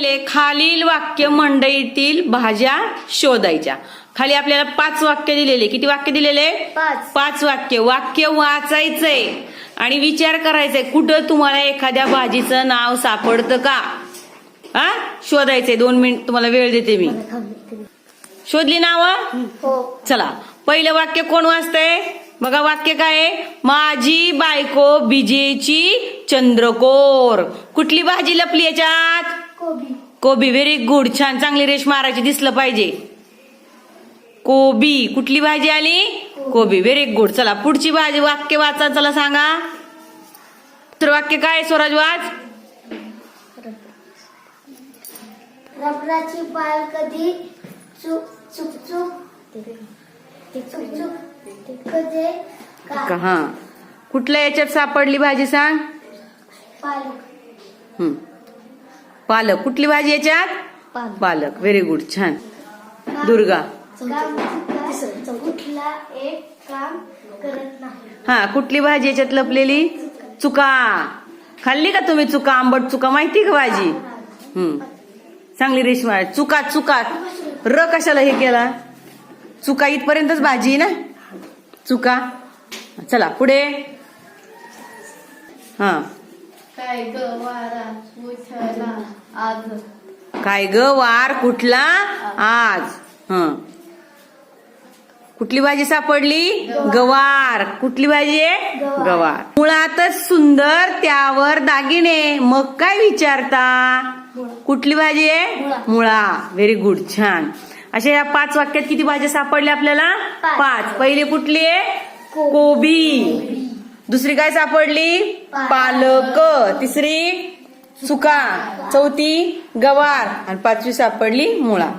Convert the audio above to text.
खालील वाक्य मंडईतील भाज्या शोधायच्या. खाली आपल्याला पाच वाक्य दिलेले. किती वाक्य दिलेले? पाच. पाच वाक्य. वाक्य वाचायचंय. आणि विचार करायचंय कुठं तुम्हाला एखाद्या भाजीचं नाव सापडतं का? हा? शोधायचंय. दोन मिनिट तुम्हाला वेळ देते मी. शोधली नावं? हो. चला. पहिलं वाक्य कोण वाचतंय? बघा वाक्य काय माझी बायको बिजेची चंद्रकोर. कुठली भाजी लपली याच्यात? कोबी. कोबी व्हेरी गुड छान चांगली रेश मारायची दिसलं पाहिजे. कोबी कुठली भाजी आली? कोबी व्हेरी गुड चला पुढची भाजी वाक्य वाचा चला सांगा. दुसरं वाक्य काय आहे, स्वराज वाच? रबराची पाल कधी हा. कुठल्या याच्यात सापडली भाजी सांग? पालक. कुठली भाजी याच्यात? पालक. व्हेरी गुड छान. दुर्गा. काम चुका कुठला एक काम करत नाही. हा कुठली भाजी याच्यात लपलेली? चुका. खाल्ली का तुम्ही चुका आंबट चुका? माहिती का भाजी? हम्म. चांगली रेशमा. चुका चुका. र कशाला हे केला? चुका इथपर्यंतच भाजी ना? चुका. चला पुढे. हा. काय ग वारा. उठला आज? काय ग वार? कुठला? आज. ह. कुठली भाजी सापडली? गवार. कुठली भाजी आहे? गवार. मुळातच सुंदर त्यावर दागिने. मग काय विचारता? कुठली भाजी आहे? मुळा. व्हेरी गुड छान. अशा या पाच वाक्यात किती भाज्या सापडल्या आपल्याला? पाच. पहिली कुठली आहे? कोबी. दुसरी काय सापडली. पालक. तिसरी? सुका चौथी गवार. आणि पाचवी सापडली मुळा.